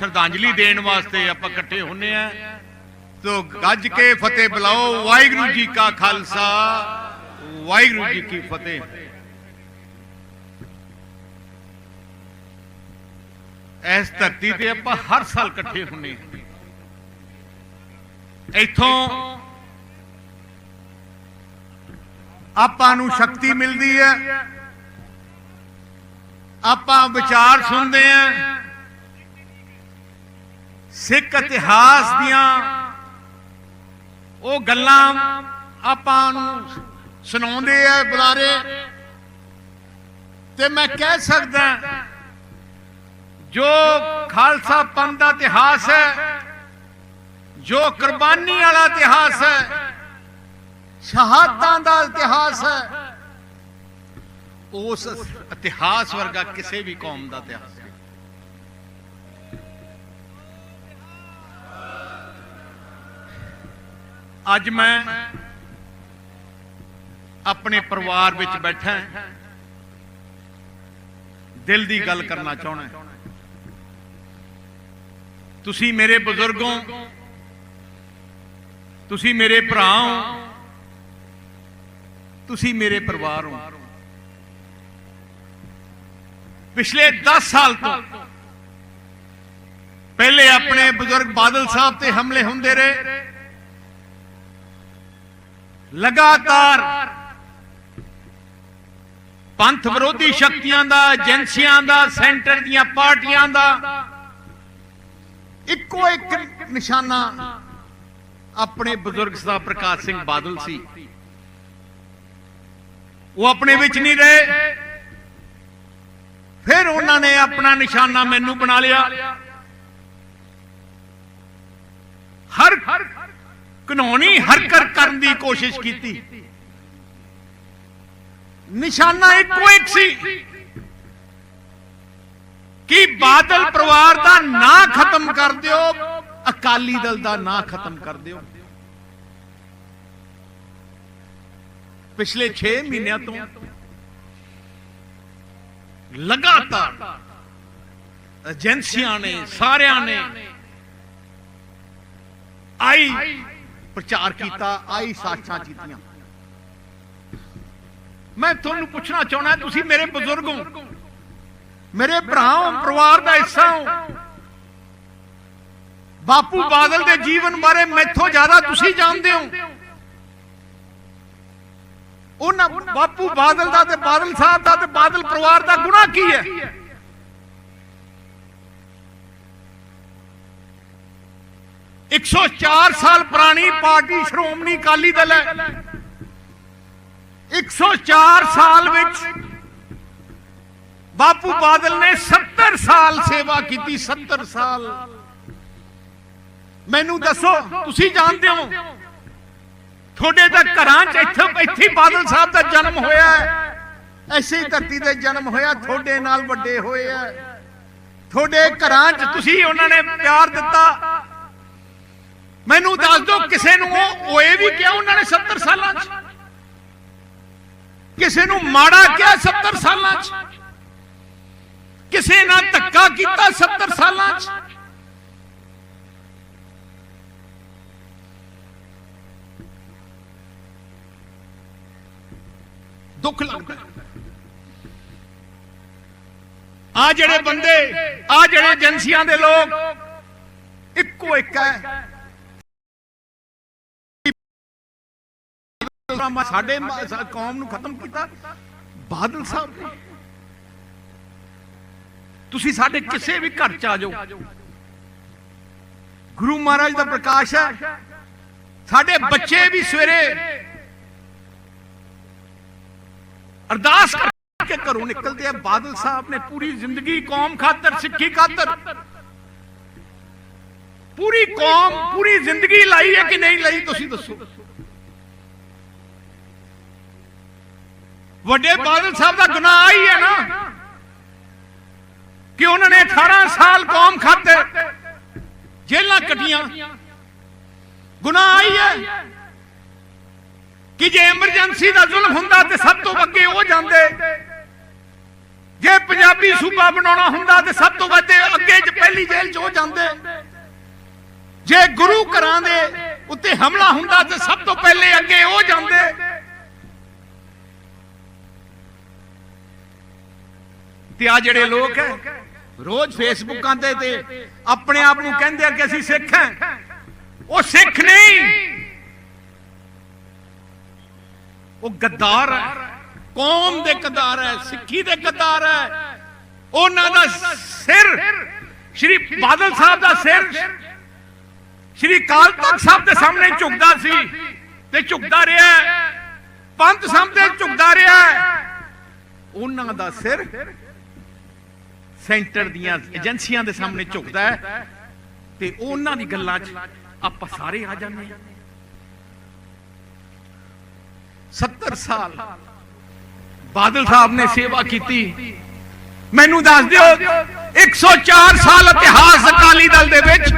ਸ਼ਰਧਾਂਜਲੀ ਦੇਣ ਵਾਸਤੇ ਆਪਾਂ ਇਕੱਠੇ ਹੁੰਨੇ ਆ। ਤੋ ਗੱਜ ਕੇ ਫਤਿਹ ਬੁਲਾਓ ਵਾਹਿਗੁਰੂ ਜੀ ਕਾ ਖਾਲਸਾ। ਵਾਹਿਗੁਰੂ ਜੀ ਕੀ ਫਤਿਹ। ਇਸ ਧਰਤੀ ਤੇ ਆਪਾਂ ਹਰ ਸਾਲ ਇਕੱਠੇ ਹੁੰਨੇ ਆ। ਇੱਥੋਂ ਆਪਾਂ ਨੂੰ ਸ਼ਕਤੀ ਮਿਲਦੀ ਹੈ ਆਪਾਂ ਵਿਚਾਰ ਸੁਣਦੇ ਆ। ਸਿੱਖ ਇਤਿਹਾਸ ਦੀਆਂ ਉਹ ਗੱਲਾਂ ਆਪਾਂ ਨੂੰ ਸੁਣਾਉਂਦੇ ਆ ਬੁਲਾਰੇ ਤੇ ਮੈਂ ਕਹਿ ਸਕਦਾ ਜੋ ਖਾਲਸਾ ਪੰਥ ਦਾ ਇਤਿਹਾਸ ਹੈ, ਜੋ ਕੁਰਬਾਨੀ ਵਾਲਾ ਇਤਿਹਾਸ ਹੈ, ਸ਼ਹਾਦਤਾਂ ਦਾ ਇਤਿਹਾਸ ਹੈ, ਉਸ ਇਤਿਹਾਸ ਵਰਗਾ ਕਿਸੇ ਵੀ ਕੌਮ ਦਾ ਇਤਿਹਾਸ ਅੱਜ ਮੈਂ ਆਪਣੇ ਪਰਿਵਾਰ ਵਿੱਚ ਬੈਠਾ ਦਿਲ ਦੀ ਗੱਲ ਕਰਨਾ ਚਾਹਣਾ ਤੁਸੀਂ ਮੇਰੇ ਬਜ਼ੁਰਗੋਂ, ਤੁਸੀਂ ਮੇਰੇ ਭਰਾ ਹੋ ਤੁਸੀਂ ਮੇਰੇ ਪਰਿਵਾਰ। ਹੋ ਪਿਛਲੇ 10 ਸਾਲ ਤੋਂ ਪਹਿਲੇ ਆਪਣੇ ਬਜ਼ੁਰਗ ਬਾਦਲ ਸਾਹਿਬ ਤੇ ਹਮਲੇ ਹੁੰਦੇ ਰਹੇ। ਲਗਾਤਾਰ। ਪੰਥ ਵਿਰੋਧੀ ਸ਼ਕਤੀਆਂ ਦਾ ਏਜੰਸੀਆਂ ਦਾ ਸੈਂਟਰ ਦੀਆਂ ਪਾਰਟੀਆਂ ਦਾ। ਇੱਕੋ ਇੱਕ ਨਿਸ਼ਾਨਾ ਆਪਣੇ ਬਜ਼ੁਰਗ ਸਾਹਿਬ ਪ੍ਰਕਾਸ਼ ਸਿੰਘ ਬਾਦਲ ਸੀ। ਉਹ ਆਪਣੇ ਵਿੱਚ ਨਹੀਂ ਰਹੇ। ਫਿਰ ਉਹਨਾਂ ਨੇ ਆਪਣਾ ਨਿਸ਼ਾਨਾ ਮੈਨੂੰ ਬਣਾ ਲਿਆ। ਹਰ ਕਾਨੂੰਨੀ ਹਰਕਤ ਕਰਨ ਦੀ ਕੋਸ਼ਿਸ਼ ਕੀਤੀ। ਨਿਸ਼ਾਨਾ ਇੱਕੋ ਇੱਕ ਸੀ ਕਿ ਬਾਦਲ ਪਰਿਵਾਰ ਦਾ ਨਾਂ ਖਤਮ ਕਰ ਦਿਓ, ਅਕਾਲੀ ਦਲ ਦਾ ਨਾਂ ਖਤਮ ਕਰ ਦਿਓ। ਪਿਛਲੇ 6 ਮਹੀਨਿਆਂ ਤੋਂ ਲਗਾਤਾਰ ਏਜੰਸੀਆਂ ਨੇ, ਸਾਰਿਆਂ ਨੇ ਆਈ ਪ੍ਰਚਾਰ ਕੀਤਾ ਆਈ ਸਾਖਾਂ ਕੀਤੀਆਂ ਮੈਂ ਤੁਹਾਨੂੰ ਪੁੱਛਣਾ ਚਾਹੁੰਦਾ, ਤੁਸੀਂ ਮੇਰੇ ਬਜ਼ੁਰਗ ਹੋ। ਮੇਰੇ ਭਰਾ ਹੋ ਪਰਿਵਾਰ ਦਾ ਹਿੱਸਾ ਹੋ। ਬਾਪੂ ਬਾਦਲ ਦੇ ਜੀਵਨ ਬਾਰੇ ਮੈਥੋਂ ਜ਼ਿਆਦਾ ਤੁਸੀਂ ਜਾਣਦੇ ਹੋ। ਉਹਨਾਂ ਬਾਪੂ ਬਾਦਲ ਦਾ ਤੇ ਬਾਦਲ ਸਾਹਿਬ ਦਾ ਤੇ ਬਾਦਲ ਪਰਿਵਾਰ ਦਾ ਗੁਨਾਹ ਕੀ ਹੈ? ਇੱਕ ਸੌ ਚਾਰ ਸਾਲ ਪੁਰਾਣੀ ਪਾਰਟੀ ਸ਼੍ਰੋਮਣੀ ਅਕਾਲੀ ਦਲ ਹੈ। 104 ਸਾਲ ਵਿੱਚ ਬਾਪੂ ਬਾਦਲ ਨੇ 70 ਸਾਲ ਸੇਵਾ ਕੀਤੀ 70 ਸਾਲ। ਮੈਨੂੰ ਦੱਸੋ, ਤੁਸੀਂ ਜਾਣਦੇ ਹੋ, ਤੁਹਾਡੇ ਤਾਂ ਘਰਾਂ 'ਚ ਇੱਥੇ ਇੱਥੇ ਬਾਦਲ ਸਾਹਿਬ ਦਾ ਜਨਮ ਹੋਇਆ ਹੈ। ਐਸੇ ਧਰਤੀ ਤੇ ਜਨਮ ਹੋਇਆ, ਤੁਹਾਡੇ ਨਾਲ ਵੱਡੇ ਹੋਏ ਆ ਤੁਹਾਡੇ ਘਰਾਂ 'ਚ ਤੁਸੀਂ ਉਹਨਾਂ ਨੇ ਪਿਆਰ ਦਿੱਤਾ। ਮੈਨੂੰ ਦੱਸ ਦਿਓ ਕਿਸੇ ਨੂੰ ਉਹ ਓਏ ਵੀ ਕਿਹਾ ਉਹਨਾਂ ਨੇ 70 ਸਾਲਾਂ 'ਚ। ਕਿਸੇ ਨੂੰ ਮਾੜਾ ਕਿਹਾ 70 ਸਾਲਾਂ 'ਚ। ਕਿਸੇ ਨਾਲ ਧੱਕਾ ਕੀਤਾ 70 ਸਾਲਾਂ 'ਚ। ਦੁੱਖ ਲੱਗਦਾ। ਆ ਜਿਹੜੇ ਬੰਦੇ ਆ ਜਿਹੜੇ ਏਜੰਸੀਆਂ ਦੇ ਲੋਕ ਇੱਕੋ ਇੱਕ ਹੈ। ਸਾਡੇ ਕੌਮ ਨੂੰ ਖਤਮ ਕੀਤਾ। ਬਾਦਲ ਸਾਹਿਬ ਨੇ। ਤੁਸੀਂ ਸਾਡੇ ਕਿਸੇ ਵੀ ਘਰ ਚ ਆ ਜਾਓ। ਗੁਰੂ ਮਹਾਰਾਜ ਦਾ ਪ੍ਰਕਾਸ਼ ਹੈ। ਸਾਡੇ ਬੱਚੇ ਵੀ ਸਵੇਰੇ ਅਰਦਾਸ ਕਰਕੇ ਘਰੋਂ ਨਿਕਲਦੇ ਆ। ਬਾਦਲ ਸਾਹਿਬ ਨੇ ਪੂਰੀ ਜ਼ਿੰਦਗੀ ਕੌਮ ਖਾਤਰ, ਸਿੱਖੀ ਖਾਤਰ। ਪੂਰੀ ਕੌਮ, ਪੂਰੀ ਜ਼ਿੰਦਗੀ ਲਾਈ ਹੈ ਕਿ ਨਹੀਂ ਲਈ, ਤੁਸੀਂ ਦੱਸੋ। ਵੱਡੇ ਬਾਦਲ ਸਾਹਿਬ ਦਾ ਗੁਨਾਹ ਹੀ ਹੈ ਨਾ ਕਿ ਉਹਨਾਂ ਨੇ 18 ਸਾਲ ਕੌਮ ਖਾਤਰ ਜੇਲਾਂ ਕੱਟੀਆਂ। ਗੁਨਾਹ ਹੀ ਹੈ ਕਿ ਜੇ ਐਮਰਜੈਂਸੀ ਦਾ ਜ਼ੁਲਮ ਹੁੰਦਾ ਤੇ ਸਭ ਤੋਂ ਅੱਗੇ ਉਹ ਜਾਂਦੇ। ਜੇ ਪੰਜਾਬੀ ਸੂਬਾ ਬਣਾਉਣਾ ਹੁੰਦਾ ਤੇ ਸਭ ਤੋਂ ਵੱਧ ਅੱਗੇ ਚ ਪਹਿਲੀ ਜੇਲ੍ਹ ਚ ਉਹ ਜਾਂਦੇ। ਜੇ ਗੁਰੂ ਘਰਾਂ ਦੇ ਉੱਤੇ ਹਮਲਾ ਹੁੰਦਾ ਤੇ ਸਭ ਤੋਂ ਪਹਿਲੇ ਅੱਗੇ ਉਹ ਜਾਂਦੇ। ਤੇ ਆ ਜਿਹੜੇ ਲੋਕ ਹੈ, ਰੋਜ਼ ਫੇਸਬੁੱਕਾਂ ਤੇ ਤੇ ਆਪਣੇ ਆਪ ਨੂੰ ਕਹਿੰਦੇ ਆ ਕਿ ਅਸੀਂ ਸਿੱਖ ਹਾਂ। ਉਹ ਸਿੱਖ ਨਹੀਂ। ਉਹ ਗੱਦਾਰ ਹੈ। ਕੌਮ ਦੇ ਗੱਦਾਰ ਹੈ, ਸਿੱਖੀ ਦੇ ਗੱਦਾਰ ਹੈ। ਉਹਨਾਂ ਦਾ ਸਿਰ ਸ਼੍ਰੀ ਬਾਦਲ ਸਾਹਿਬ ਦਾ ਸਿਰ ਸ਼੍ਰੀ ਕਾਲ ਤਖਤ ਸਾਹਿਬ ਦੇ ਸਾਹਮਣੇ ਝੁਕਦਾ ਸੀ ਤੇ ਝੁਕਦਾ ਰਿਹਾ ਪੰਥ ਸਾਹਮਣੇ ਝੁਕਦਾ ਰਿਹਾ ਉਹਨਾਂ ਦਾ ਸਿਰ ਸੈਂਟਰ ਦੀਆਂ ਏਜੰਸੀਆਂ ਦੇ ਸਾਹਮਣੇ ਝੁਕਦਾ ਹੈ ਤੇ ਉਹਨਾਂ ਦੀ ਗੱਲਾਂ 'ਚ ਆਪਾਂ ਸਾਰੇ ਆ ਜਾਂਦੇ ਹਾਂ। 70 ਸਾਲ ਬਾਦਲ ਸਾਹਿਬ ਨੇ ਸੇਵਾ ਕੀਤੀ। ਮੈਨੂੰ ਦੱਸ ਦਿਓ 104 ਸਾਲ ਇਤਿਹਾਸ ਅਕਾਲੀ ਦਲ ਦੇ ਵਿੱਚ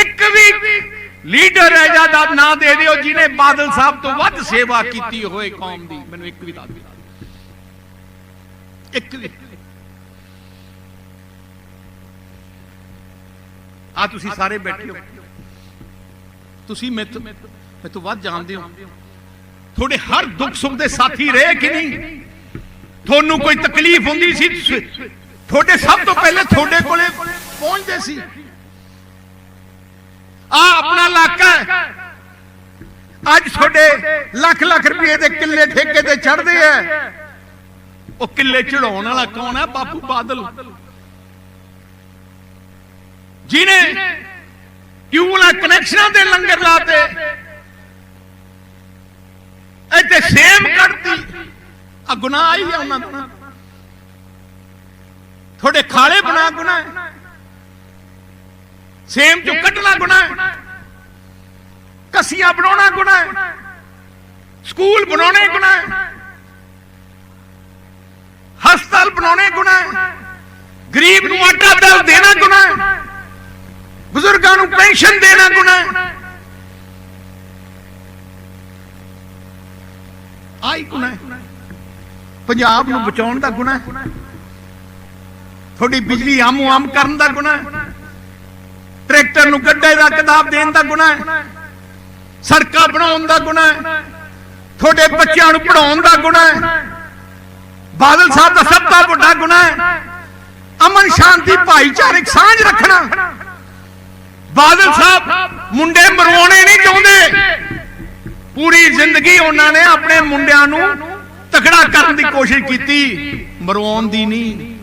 ਇੱਕ ਵੀ ਲੀਡਰ ਹੈ ਜਾਂ ਨਾਂ ਦੇ ਦਿਓ ਜਿਨੇ ਬਾਦਲ ਸਾਹਿਬ ਤੋਂ ਵੱਧ ਸੇਵਾ ਕੀਤੀ ਹੋਏ ਕੌਮ ਦੀ। ਮੈਨੂੰ ਇੱਕ ਵੀ ਦੱਸ ਦਿਓ। ਇੱਕ ਵੀ। ਆ ਤੁਸੀਂ ਸਾਰੇ ਬੈਠੇ ਹੋ। ਤੁਸੀਂ ਮੈਥੋਂ ਮੈਥੋਂ ਵੱਧ ਜਾਣਦੇ ਹੋ। ਤੁਹਾਡੇ ਹਰ ਦੁੱਖ ਸੁੱਖ ਦੇ ਸਾਥੀ ਰਹੇ ਕਿ ਨਹੀਂ? ਤੁਹਾਨੂੰ ਕੋਈ ਤਕਲੀਫ ਹੁੰਦੀ ਸੀ? ਤੁਹਾਡੇ ਸਭ ਤੋਂ ਪਹਿਲੇ ਤੁਹਾਡੇ ਕੋਲੇ ਪਹੁੰਚਦੇ ਸੀ। ਆ ਆਪਣਾ ਇਲਾਕਾ। ਅੱਜ ਤੁਹਾਡੇ ਲੱਖ ਲੱਖ ਰੁਪਏ ਦੇ ਕਿੱਲੇ ਠੇਕੇ ਤੇ ਚੜਦੇ ਆ। ਉਹ ਕਿੱਲੇ ਚੜਾਉਣ ਵਾਲਾ ਕੌਣ ਹੈ? ਬਾਪੂ ਬਾਦਲ। ਜਿਨੇ ਕਿਉਂ ਕਨੈਕਸ਼ਨਾਂ ਦੇ ਲੰਗਰ ਲਾਤੇ, ਇੱਥੇ ਸੇਮ ਕੱਢਤੀ। ਆ ਗੁਨਾਹ ਹੀ ਆ ਉਹਨਾਂ ਦਾ ਤੁਹਾਡੇ ਖਾਲੇ ਬਣਾ ਗੁਨਾਹ ਸੇਮ ਚੋਂ ਕੱਢਣਾ ਗੁਨਾਹ ਹੈ। ਕਸੀਆਂ ਬਣਾਉਣਾ ਗੁਨਾਹ ਸਕੂਲ ਬਣਾਉਣੇ ਗੁਨਾਹ ਹਸਪਤਾਲ ਬਣਾਉਣੇ ਗੁਨਾਹ ਗਰੀਬ ਨੂੰ ਆਟਾ ਦਾਲ ਦੇਣਾ ਗੁਨਾਹ ਬਜ਼ੁਰਗਾਂ ਨੂੰ ਪੈਨਸ਼ਨ ਦੇਣਾ ਗੁਨਾਹ ਹੈ। ਆਈ ਗੁਨਾਹ ਪੰਜਾਬ ਨੂੰ ਬਚਾਉਣ ਦਾ ਗੁਨਾਹ ਹੈ। ਤੁਹਾਡੀ ਬਿਜਲੀ ਆਮੋ ਆਮ ਕਰਨ ਦਾ ਗੁਨਾਹ ਟਰੈਕਟਰ ਨੂੰ ਗੱਡੇ ਦਾ ਕਿਤਾਬ ਦੇਣ ਦਾ ਗੁਨਾਹ ਸੜਕਾਂ ਬਣਾਉਣ ਦਾ ਗੁਨਾਹ ਤੁਹਾਡੇ ਬੱਚਿਆਂ ਨੂੰ ਪੜਾਉਣ ਦਾ ਗੁਨਾਹ ਬਾਦਲ ਸਾਹਿਬ ਦਾ ਸਭ ਤੋਂ ਵੱਡਾ ਗੁਨਾਹ ਅਮਨ ਸ਼ਾਂਤੀ ਭਾਈਚਾਰਕ ਸਾਂਝ ਰੱਖਣਾ। ਬਾਦਲ ਸਾਹਿਬ, ਮੁੰਡੇ ਮਰਵਾਉਣੇ ਨਹੀਂ ਚਾਹੁੰਦੇ। ਪੂਰੀ ਜ਼ਿੰਦਗੀ ਉਹਨਾਂ ਨੇ ਆਪਣੇ ਮੁੰਡਿਆਂ ਨੂੰ ਤਕੜਾ ਕਰਨ ਦੀ ਕੋਸ਼ਿਸ਼ ਕੀਤੀ, ਮਰਵਾਉਣ ਦੀ ਨਹੀਂ।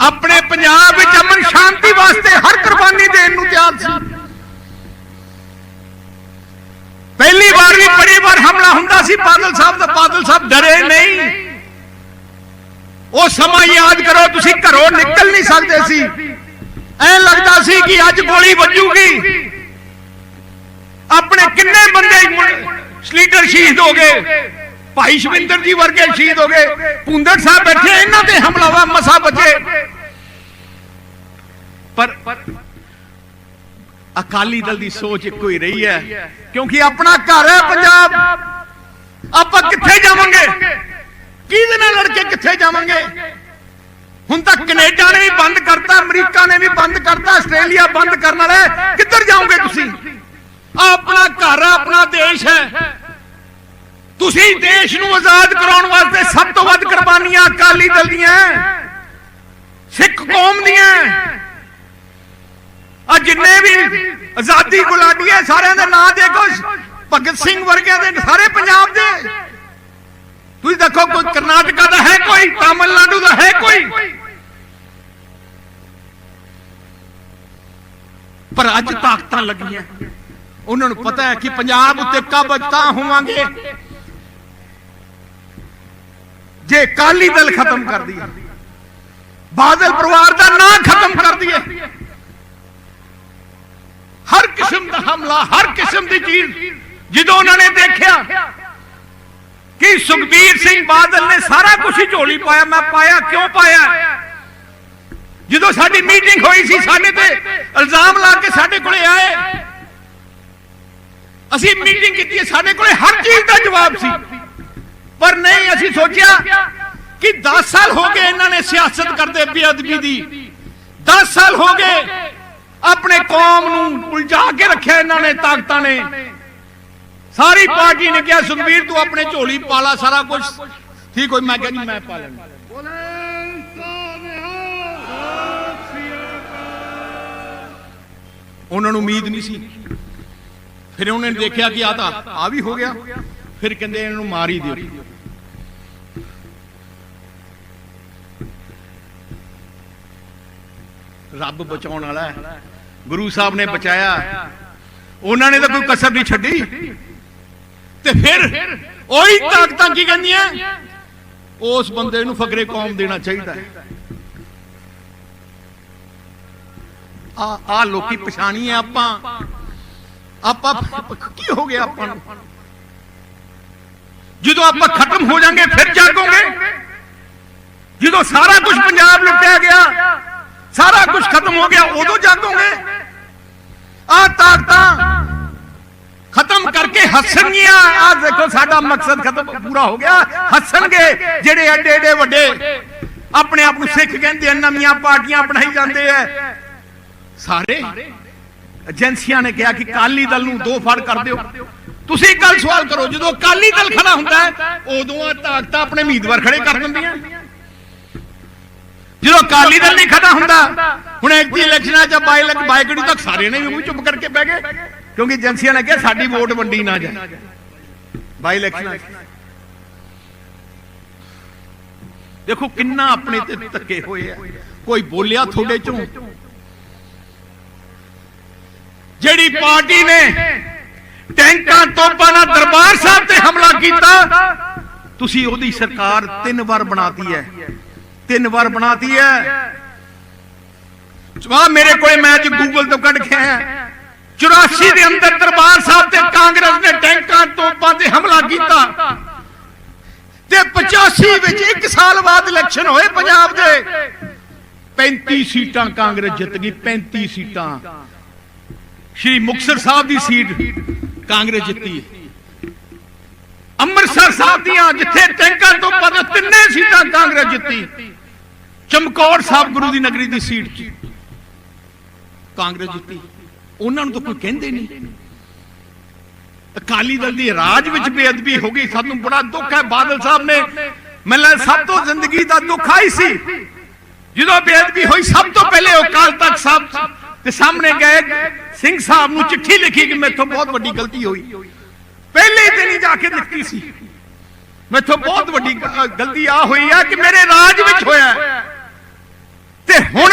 ਆਪਣੇ ਪੰਜਾਬ ਵਿੱਚ ਅਮਨ ਸ਼ਾਂਤੀ ਵਾਸਤੇ ਹਰ ਕੁਰਬਾਨੀ ਦੇਣ ਨੂੰ ਤਿਆਰ ਸੀ। ਪਹਿਲੀ ਵਾਰ ਵੀ ਬੜੀ ਵਾਰ ਹਮਲਾ ਹੁੰਦਾ ਸੀ, ਬਾਦਲ ਸਾਹਿਬ ਦਾ, ਬਾਦਲ ਸਾਹਿਬ ਡਰੇ ਨਹੀਂ। ਉਹ ਸਮਾਂ ਯਾਦ ਕਰੋ, ਤੁਸੀਂ ਘਰੋਂ ਨਿਕਲ ਨਹੀਂ ਸਕਦੇ ਸੀ। ਐ ਲੱਗਦਾ ਸੀ ਕਿ ਅੱਜ ਗੋਲੀ ਵੱਜੂਗੀ। ਆਪਣੇ ਕਿੰਨੇ ਬੰਦੇ ਲੀਡਰ ਸ਼ਹੀਦ ਹੋ ਗਏ। ਭਾਈ ਸ਼ਵਿੰਦਰ ਜੀ ਵਰਗੇ ਸ਼ਹੀਦ ਹੋ ਗਏ। ਪੁੰਦੜ ਸਾਹਿਬ ਬੈਠੇ, ਇਹਨਾਂ ਤੇ ਹਮਲਾਵਾ ਮਸਾ ਬਚੇ। ਪਰ ਅਕਾਲੀ ਦਲ ਦੀ ਸੋਚ ਇੱਕੋ ਹੀ ਰਹੀ ਹੈ, ਕਿਉਂਕਿ ਆਪਣਾ ਘਰ ਹੈ ਪੰਜਾਬ। ਆਪਾਂ ਕਿੱਥੇ ਜਾਵਾਂਗੇ? ਕਿਹਦੇ ਨਾਲ ਲੜ ਕੇ ਕਿੱਥੇ ਜਾਵਾਂਗੇ? ਹੁਣ ਤਾਂ ਕੈਨੇਡਾ ਨੇ ਵੀ ਬੰਦ ਕਰਤਾ, ਅਮਰੀਕਾ ਨੇ ਵੀ ਬੰਦ ਕਰਤਾ, ਆਸਟ੍ਰੇਲੀਆ ਬੰਦ ਕਰਨ ਵਾਲਾ ਕਿੱਧਰ ਜਾਓਗੇ ਤੁਸੀਂ? ਆਹ ਆਪਣਾ ਘਰ ਹੈ ਆਪਣਾ ਦੇਸ਼ ਹੈ। ਤੁਸੀਂ ਦੇਸ਼ ਨੂੰ ਆਜ਼ਾਦ ਕਰਾਉਣ ਵਾਸਤੇ ਸਭ ਤੋਂ ਵੱਧ ਕੁਰਬਾਨੀਆਂ ਅਕਾਲੀ ਦਲ ਦੀਆਂ ਸਿੱਖ ਕੌਮ ਦੀਆਂ ਹੈ। ਆ ਜਿੰਨੇ ਵੀ ਆਜ਼ਾਦੀ ਗੁਲਾਟੀ ਹੈ, ਸਾਰਿਆਂ ਦੇ ਨਾਂ ਦੇਖੋ ਭਗਤ ਸਿੰਘ ਵਰਗਿਆਂ ਦੇ ਸਾਰੇ ਪੰਜਾਬ ਦੇ। ਤੁਸੀਂ ਦੇਖੋ, ਕੋਈ ਕਰਨਾਟਕਾ ਦਾ ਹੈ ਕੋਈ? ਤਾਮਿਲਨਾਡੂ ਦਾ ਹੈ ਕੋਈ? ਪਰ ਅੱਜ ਤਾਕਤਾਂ ਲੱਗੀਆਂ। ਉਹਨਾਂ ਨੂੰ ਪਤਾ ਹੈ ਕਿ ਪੰਜਾਬ ਉੱਤੇ ਕਬਜ਼ ਤਾਂ ਹੋਵਾਂਗੇ। ਜੇ ਕਾਲੀ ਦਲ ਖਤਮ ਕਰ ਦਈਏ, ਬਾਦਲ ਪਰਿਵਾਰ ਦਾ ਨਾਂ ਖਤਮ ਕਰ ਦਈਏ, ਹਰ ਕਿਸਮ ਦਾ ਹਮਲਾ, ਹਰ ਕਿਸਮ ਦੀ ਚੀਜ਼, ਜਦੋਂ ਉਹਨਾਂ ਨੇ ਦੇਖਿਆ ਕਿ ਸੁਖਬੀਰ ਸਿੰਘ ਬਾਦਲ ਨੇ ਸਾਰਾ ਕੁਝ ਹੀ ਝੋਲੀ ਪਾਇਆ? ਮੈਂ ਪਾਇਆ, ਕਿਉਂ ਪਾਇਆ? ਜਦੋਂ ਸਾਡੀ ਮੀਟਿੰਗ ਹੋਈ ਸੀ ਸਾਡੇ ਤੇ ਇਲਜ਼ਾਮ ਲਾ ਕੇ ਸਾਡੇ ਕੋਲੇ ਆਏ। ਅਸੀਂ ਮੀਟਿੰਗ ਕੀਤੀ ਸਾਡੇ ਕੋਲੇ ਹਰ ਚੀਜ਼ ਦਾ ਜਵਾਬ ਸੀ। ਪਰ ਨਹੀਂ, ਅਸੀਂ ਸੋਚਿਆ ਕਿ 10 ਸਾਲ ਹੋ ਗਏ ਇਹਨਾਂ ਨੇ ਸਿਆਸਤ ਕਰਦੇ ਬੇਅਦਬੀ ਦੀ। 10 ਸਾਲ ਹੋ ਗਏ, ਆਪਣੇ ਕੌਮ ਨੂੰ ਉਲਝਾ ਕੇ ਰੱਖਿਆ ਇਹਨਾਂ ਨੇ, ਤਾਕਤਾਂ ਨੇ। ਸਾਰੀ ਪਾਰਟੀ ਨੇ ਕਿਹਾ ਸੁਖਬੀਰ ਤੂੰ ਆਪਣੇ ਝੋਲੀ ਪਾਲਾ ਸਾਰਾ ਕੁਝ ਠੀਕ ਹੋਈ ਮੈਂ ਕਿਹਾ ਜੀ ਮੈਂ ਪਾ ਲੈਣਾ ਉਹਨਾਂ ਨੂੰ ਉਮੀਦ ਨਹੀਂ ਸੀ। ਫਿਰ ਉਹਨਾਂ ਨੇ ਦੇਖਿਆ ਕਿ ਆ ਤਾਂ ਆ ਵੀ ਹੋ ਗਿਆ। ਫਿਰ ਕਹਿੰਦੇ ਇਹਨਾਂ ਨੂੰ ਮਾਰ ਹੀ ਦਿਓ। ਰੱਬ ਬਚਾਉਣ ਵਾਲਾ ਹੈ। ਗੁਰੂ ਸਾਹਿਬ ਨੇ ਬਚਾਇਆ। ਉਹਨਾਂ ਨੇ ਤਾਂ ਕੋਈ ਕਸਰ ਨਹੀਂ ਛੱਡੀ। ਤੇ ਫਿਰ ਉਹੀ ਤਾਕਤਾਂ ਕੀ ਕਹਿੰਦੀਆਂ? ਉਸ ਬੰਦੇ ਨੂੰ ਫਕਰੇ ਕੌਮ ਦੇਣਾ ਚਾਹੀਦਾ ਹੈ। ਆ ਆ ਲੋਕੀ ਪਛਾਣੀ ਆ ਆਪਾਂ ਆਪਾਂ ਕੀ ਹੋ ਗਿਆ ਆਪਾਂ ਨੂੰ? ਜਦੋਂ ਆਪਾਂ ਖਤਮ ਹੋ ਜਾਾਂਗੇ ਫਿਰ ਜਾਗੋਗੇ। ਜਦੋਂ ਸਾਰਾ ਕੁਝ ਪੰਜਾਬ ਲੁੱਟਿਆ ਗਿਆ ਸਾਰਾ ਕੁਝ ਖਤਮ ਹੋ ਗਿਆ ਉਦੋਂ ਜਾਗੋਗੇ। ਆ ਤਾਕਤਾਂ ਖਤਮ ਕਰਕੇ ਹੱਸਣਗੀਆਂ। ਆ ਦੇਖੋ, ਸਾਡਾ ਮਕਸਦ ਖਤਮ ਪੂਰਾ ਹੋ ਗਿਆ। ਹੱਸਣਗੇ, ਜਿਹੜੇ ਐਡੇ ਐਡੇ ਵੱਡੇ ਆਪਣੇ ਆਪ ਨੂੰ ਸਿੱਖ ਕਹਿੰਦੇ ਆ, ਨਵੀਆਂ ਪਾਰਟੀਆਂ ਬਣਾਈ ਜਾਂਦੇ ਆ। ਸਾਰੇ ਏਜੰਸੀਆਂ ਨੇ ਕਿਹਾ ਕਿ ਕਾਲੀ ਦਲ ਨੂੰ ਦੋ ਫੜ ਕਰ ਦਿਓ। ਤੁਸੀਂ ਕੱਲ ਸਵਾਲ ਕਰੋ, ਜਦੋਂ ਕਾਲੀ ਦਲ ਖੜਾ ਹੁੰਦਾ ਹੈ, ਉਦੋਂ ਆ ਤਾਕਤਾਂ ਆਪਣੇ ਉਮੀਦਵਾਰ ਖੜੇ ਕਰ ਦਿੰਦੀਆਂ। ਜਦੋਂ ਕਾਲੀ ਦਲ ਨਹੀਂ ਖੜਾ ਹੁੰਦਾ, ਹੁਣ ਇੱਕ ਦੀ ਇਲੈਕਸ਼ਨਾਂ ਚ ਬਾਈ ਲੱਖ ਬਾਈਕੜੀ ਤੱਕ ਸਾਰੇ ਨੇ ਵੀ ਮੂੰਹ ਚੁੱਪ ਕਰਕੇ ਬਹਿ ਗਏ। ਕਿਉਂਕਿ ਏਜੰਸੀਆਂ ਨੇ ਕਿਹਾ ਸਾਡੀ ਵੋਟ ਵੰਡੀ ਨਾ ਜਾਏ। ਬਾਈ ਇਲੈਕਸ਼ਨਾਂ ਦੇਖੋ ਕਿੰਨਾ ਆਪਣੇ ਤੇ ਧੱਕੇ ਹੋਏ ਆ। ਕੋਈ ਬੋਲਿਆ ਤੁਹਾਡੇ ਚੋਂ? ਜਿਹੜੀ ਪਾਰਟੀ ਨੇ ਟੈਂਕਾਂ ਤੋਪਾਂ ਨਾਲ ਦਰਬਾਰ ਸਾਹਿਬ ਤੇ ਹਮਲਾ ਕੀਤਾ, ਤੁਸੀਂ ਉਹਦੀ ਸਰਕਾਰ ਤਿੰਨ ਵਾਰ ਬਣਾਤੀ ਹੈ। ਤਿੰਨ ਵਾਰ ਬਣਾਤੀ ਹੈ। ਆ ਮੇਰੇ ਕੋਲੇ ਮੈਂ ਅੱਜ ਗੂਗਲ ਤੋਂ ਕੱਢ ਕੇ ਆਇਆ। 84 ਦੇ ਅੰਦਰ ਦਰਬਾਰ ਸਾਹਿਬ ਤੇ ਕਾਂਗਰਸ ਨੇ ਟੈਂਕਾਂ ਤੋਪਾਂ ਤੇ ਹਮਲਾ ਕੀਤਾ। ਤੇ 85 ਵਿੱਚ ਇੱਕ ਸਾਲ ਬਾਅਦ ਇਲੈਕਸ਼ਨ ਹੋਏ ਪੰਜਾਬ ਦੇ। 35 ਸੀਟਾਂ ਕਾਂਗਰਸ ਜਿੱਤ ਗਈ 35 ਸੀਟਾਂ। ਸ਼੍ਰੀ ਮੁਕਤਸਰ ਸਾਹਿਬ ਦੀ ਸੀਟ ਕਾਂਗਰਸ ਜਿੱਤੀ। ਅੰਮ੍ਰਿਤਸਰ ਸਾਹਿਬ ਦੀਆਂ ਜਿੱਥੇ ਟੈਂਕਾਂ ਤੋਂ ਪਰ ਤਿੰਨੇ ਸੀਟਾਂ ਕਾਂਗਰਸ ਜਿੱਤੀ। ਚਮਕੌਰ ਸਾਹਿਬ ਗੁਰੂ ਦੀ ਨਗਰੀ ਦੀ ਸੀਟ ਕਾਂਗਰਸ ਜਿੱਤੀ। ਉਹਨਾਂ ਨੂੰ ਤਾਂ ਕੋਈ ਕਹਿੰਦੇ ਨਹੀਂ। ਅਕਾਲੀ ਦਲ ਦੀ ਰਾਜ ਵਿੱਚ ਬੇਅਦਬੀ ਹੋ ਗਈ, ਸਾਨੂੰ ਬੜਾ ਦੁੱਖ ਹੈ। ਬਾਦਲ ਸਾਹਿਬ ਨੇ ਮੈਨੂੰ ਸਭ ਤੋਂ ਜ਼ਿੰਦਗੀ ਦਾ ਦੁੱਖ ਆਈ ਸੀ। ਜਦੋਂ ਬੇਅਦਬੀ ਹੋਈ, ਸਭ ਤੋਂ ਪਹਿਲੇ ਉਹ ਕਾਲ ਤਖਤ ਸਾਹਿਬ ਤੇ ਸਾਹਮਣੇ ਗਏ। ਸਿੰਘ ਸਾਹਿਬ ਨੂੰ ਚਿੱਠੀ ਲਿਖੀ ਕਿ ਮੇਥੋਂ ਬਹੁਤ ਵੱਡੀ ਗਲਤੀ ਹੋਈ। ਪਹਿਲੇ ਦਿਨ ਹੀ ਜਾ ਕੇ ਲਿਖੀ ਸੀ, ਮੇਥੋਂ ਬਹੁਤ ਵੱਡੀ ਗਲਤੀ ਆ ਹੋਈ ਹੈ ਕਿ ਮੇਰੇ ਰਾਜ ਵਿੱਚ ਹੋਇਆ ਹੈ। ਤੇ ਹੁਣ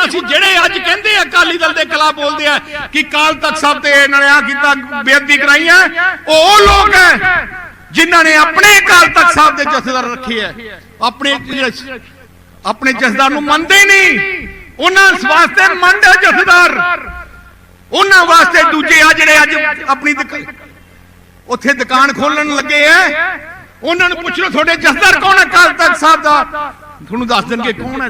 ਵੀ ਜਿਹੜੇ ਅੱਜ ਕਹਿੰਦੇ ਆ, ਅਕਾਲੀ ਦਲ ਦੇ ਖਿਲਾਫ ਬੋਲਦੇ ਆ, ਕਿ ਕਾਲ ਤਖਤ ਸਾਹਿਬ ਤੇ ਇਹਨਾਂ ਨੇ ਆ ਕੀਤਾ, ਬੇਅਦਬੀ ਕਰਾਈ ਹੈ ਉਹ ਲੋਕ ਹੈ ਜਿਨ੍ਹਾਂ ਨੇ ਆਪਣੇ ਅਕਾਲ ਤਖਤ ਸਾਹਿਬ ਦੇ ਜਥੇਦਾਰ ਰੱਖੇ ਆ। ਆਪਣੇ ਆਪਣੇ ਜਥੇਦਾਰ ਨੂੰ ਮੰਨਦੇ ਹੀ ਨਹੀਂ। ਉਹਨਾਂ ਵਾਸਤੇ ਮੰਨਦੇ ਜਥੇਦਾਰ। ਉਹਨਾਂ ਵਾਸਤੇ ਦੂਜੇ ਆ ਜਿਹੜੇ ਅੱਜ ਆਪਣੀ ਉੱਥੇ ਦੁਕਾਨ ਖੋਲਣ ਲੱਗੇ ਆ। ਉਹਨਾਂ ਨੂੰ ਪੁੱਛ ਲਓ, ਤੁਹਾਡੇ ਜਥੇਦਾਰ ਕੌਣ ਹੈ ਅਕਾਲ ਤਖਤ ਸਾਹਿਬ ਦਾ? ਤੁਹਾਨੂੰ ਦੱਸ ਦੇਣਗੇ ਕੌਣ ਹੈ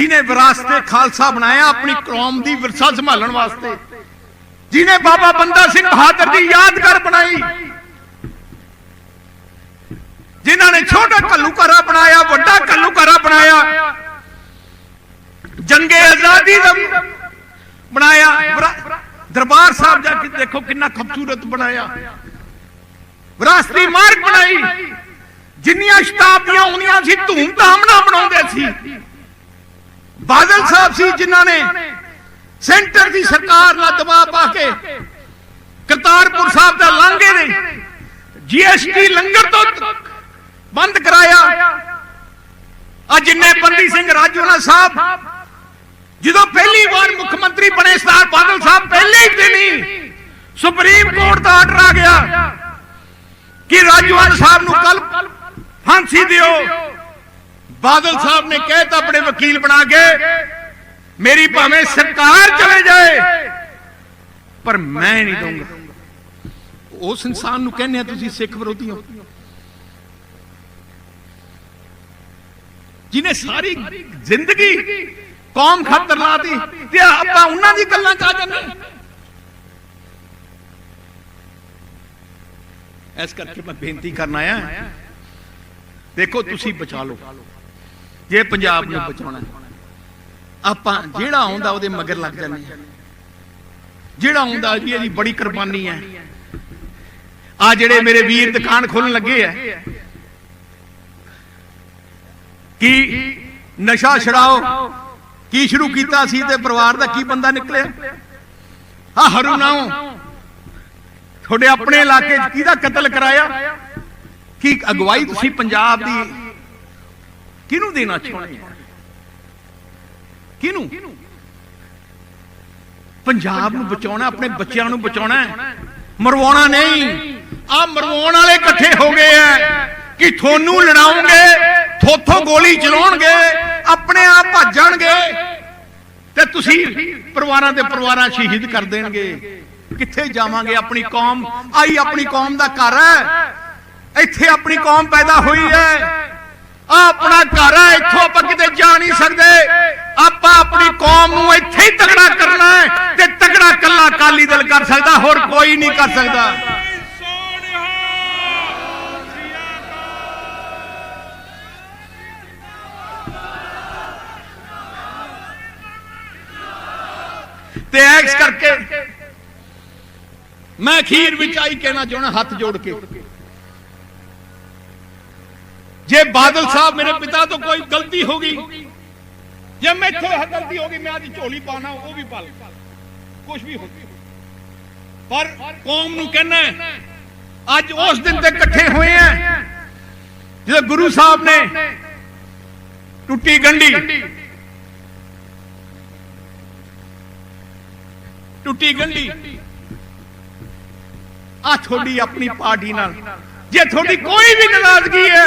ਜਿਨੇ ਵਿਰਾਸਤੇ ਖਾਲਸਾ ਬਣਾਇਆ, ਆਪਣੀ ਕੌਮ ਦੀ ਵਿਰਸਾ ਸੰਭਾਲਣ ਵਾਸਤੇ। ਜਿਨੇ ਬਾਬਾ ਬੰਦਾ ਸਿੰਘ ਬਹਾਦਰ ਦੀ ਯਾਦਗਾਰ ਬਣਾਈ। ਜਿਨ੍ਹਾਂ ਨੇ ਛੋਟਾ ਘੱਲੂਘਾਰਾ ਬਣਾਇਆ, ਵੱਡਾ ਘੱਲੂਘਾਰਾ ਬਣਾਇਆ, ਜੰਗੇ ਆਜ਼ਾਦੀ ਦਾ ਬਣਾਇਆ ਦਰਬਾਰ ਸਾਹਿਬ ਜਾ ਕੇ ਦੇਖੋ ਕਿੰਨਾ ਖੂਬਸੂਰਤ ਬਣਾਇਆ। ਵਿਰਾਸਤੀ ਮਾਰਗ ਬਣਾਈ। ਜਿੰਨੀਆਂ ਸ਼ਤਾਬਦੀਆਂ ਆਉਂਦੀਆਂ ਸੀ, ਧੂਮ-ਧਾਮ ਨਾਲ ਬਣਾਉਂਦੇ ਸੀ। ਬਾਦਲ ਸਾਹਿਬ ਸੀ ਜਿਨ੍ਹਾਂ ਨੇ ਸੈਂਟਰ ਦੀ ਸਰਕਾਰ ਨਾਲ ਦਬਾਅ ਪਾ ਕੇ ਕਰਤਾਰਪੁਰ ਸਾਹਿਬ ਦਾ ਲਾਂਘੇ ਨੇ ਜੀਐਸਟੀ ਲੰਗਰ ਤੋਂ ਬੰਦ ਕਰਾਇਆ। ਅੱਜ ਜਿੰਨੇ ਬੰਦੀ ਸਿੰਘ ਰਾਜੂਲਾ ਸਾਹਿਬ, ਜਦੋਂ ਪਹਿਲੀ ਵਾਰ ਮੁੱਖ ਮੰਤਰੀ ਬਣੇ ਸਰਦਾਰ ਬਾਦਲ ਸਾਹਿਬ, ਪਹਿਲੇ ਦਿਨ ਹੀ ਸੁਪਰੀਮ ਕੋਰਟ ਦਾ ਆਰਡਰ ਆ ਗਿਆ ਕਿ ਰਾਜੂਆਨ ਸਾਹਿਬ ਨੂੰ ਕੱਲ ਫਾਂਸੀ ਦਿਓ। ਬਾਦਲ ਸਾਹਿਬ ਨੇ ਕਹਿਤਾ ਆਪਣੇ ਵਕੀਲ ਬਣਾ ਕੇ, ਮੇਰੀ ਭਾਵੇਂ ਸਰਕਾਰ ਚਲੇ ਜਾਏ, ਪਰ ਮੈਂ ਨਹੀਂ ਦਊਂਗਾ। ਉਸ ਇਨਸਾਨ ਨੂੰ ਕਹਿੰਦੇ ਆ, ਤੁਸੀਂ ਸਿੱਖ ਵਿਰੋਧੀ ਹੋ। ਜਿਨੇ ਸਾਰੀ ਜ਼ਿੰਦਗੀ ਕੌਮ ਖਾਤਰ ਲਾਤੀ ਤੇ ਆਪਾਂ ਉਹਨਾਂ ਦੀ ਗੱਲਾਂ ਚ ਆ ਜਾਂਦੇ ਇਸ ਕਰਕੇ ਮੈਂ ਬੇਨਤੀ ਕਰਨ ਆਇਆ ਦੇਖੋ, ਤੁਸੀਂ ਬਚਾ ਲਓ। ਜੇ ਪੰਜਾਬ ਨੂੰ ਬਚਾਉਣਾ। ਆਪਾਂ ਜਿਹੜਾ ਆਉਂਦਾ ਉਹਦੇ ਮਗਰ ਲੱਗ ਜਾਂਦੇ ਹਾਂ। ਜਿਹੜਾ ਆਉਂਦਾ ਜੀ ਇਹਦੀ ਬੜੀ ਕੁਰਬਾਨੀ ਹੈ। ਆ ਜਿਹੜੇ ਮੇਰੇ ਵੀਰ ਦੁਕਾਨ ਖੋਲਣ ਲੱਗੇ ਆ। ਕੀ ਨਸ਼ਾ ਛਡਾਓ? ਕੀ ਸ਼ੁਰੂ ਕੀਤਾ ਸੀ ਤੇ ਪਰਿਵਾਰ ਦਾ ਕੀ ਬੰਦਾ ਨਿਕਲਿਆ? ਆ ਹਰੂ ਨਾਓ ਤੁਹਾਡੇ ਆਪਣੇ ਇਲਾਕੇ 'ਚ ਕਿਹਦਾ ਕਤਲ ਕਰਾਇਆ? ਕੀ ਅਗਵਾਈ ਤੁਸੀਂ ਪੰਜਾਬ ਦੀ ਕਿਹਨੂੰ ਦੇਣਾ ਚਾਹੁੰਦੇ ਆ? ਕਿਹਨੂੰ? ਪੰਜਾਬ ਨੂੰ ਬਚਾਉਣਾ, ਆਪਣੇ ਬੱਚਿਆਂ ਨੂੰ ਬਚਾਉਣਾ ਮਰਵਾਉਣਾ ਨਹੀਂ। ਆ ਮਰਵਾਉਣ ਵਾਲੇ ਇਕੱਠੇ ਹੋ ਗਏ ਆ। ਕਿ ਤੁਹਾਨੂੰ ਲੜਾਉਂਗੇ, ਥੋਥੋਂ ਗੋਲੀ ਚਲਾਉਣਗੇ, ਆਪਣੇ ਆਪ ਭੱਜਣਗੇ ਤੇ ਤੁਸੀਂ ਪਰਿਵਾਰਾਂ ਦੇ ਪਰਿਵਾਰਾਂ ਸ਼ਹੀਦ ਕਰ ਦੇਣਗੇ। ਕਿੱਥੇ ਜਾਵਾਂਗੇ? ਆਪਣੀ ਕੌਮ, ਆਈ ਆਪਣੀ ਕੌਮ ਦਾ ਘਰ ਹੈ। ਇੱਥੇ ਆਪਣੀ ਕੌਮ ਪੈਦਾ ਹੋਈ ਹੈ। ਆ ਆਪਣਾ ਘਰ ਹੈ ਇੱਥੋਂ ਆਪਾਂ ਕਿਤੇ ਜਾ ਨਹੀਂ ਸਕਦੇ। ਆਪਾਂ ਆਪਣੀ ਕੌਮ ਨੂੰ ਇੱਥੇ ਹੀ ਤਕੜਾ ਕਰਨਾ ਹੈ ਤੇ ਤਕੜਾ ਕੱਲਾ ਅਕਾਲੀ ਦਲ ਕਰ ਸਕਦਾ, ਹੋਰ ਕੋਈ ਨਹੀਂ ਕਰ ਸਕਦਾ। ਤੇ ਐਕਸ ਕਰਕੇ ਮੈਂ ਅਖੀਰ ਵਿੱਚ ਆਈ ਕਹਿਣਾ ਚਾਹਣਾ ਹੱਥ ਜੋੜ ਕੇ। ਜੇ ਬਾਦਲ ਸਾਹਿਬ ਮੇਰੇ ਪਿਤਾ ਤੋਂ ਕੋਈ ਗਲਤੀ ਹੋ ਗਈ, ਜੇ ਮੈਥੋਂ ਇਹ ਗਲਤੀ ਹੋ ਗਈ, ਮੈਂ ਅੱਜ ਝੋਲੀ ਪਾਣਾ ਉਹ ਵੀ ਪਾ ਕੁਝ ਵੀ ਹੋ ਪਰ ਕੌਮ ਨੂੰ ਕਹਿਣਾ ਅੱਜ ਉਸ ਦਿਨ ਤੇ ਇਕੱਠੇ ਹੋਏ ਆ, ਜਦੋਂ ਗੁਰੂ ਸਾਹਿਬ ਨੇ ਟੁੱਟੀ ਗੰਢੀ। ਟੁੱਟੀ ਗੰਢੀ। ਆ ਤੁਹਾਡੀ ਆਪਣੀ ਪਾਰਟੀ ਨਾਲ। ਜੇ ਤੁਹਾਡੀ ਕੋਈ ਵੀ ਨਾਰਾਜ਼ਗੀ ਹੈ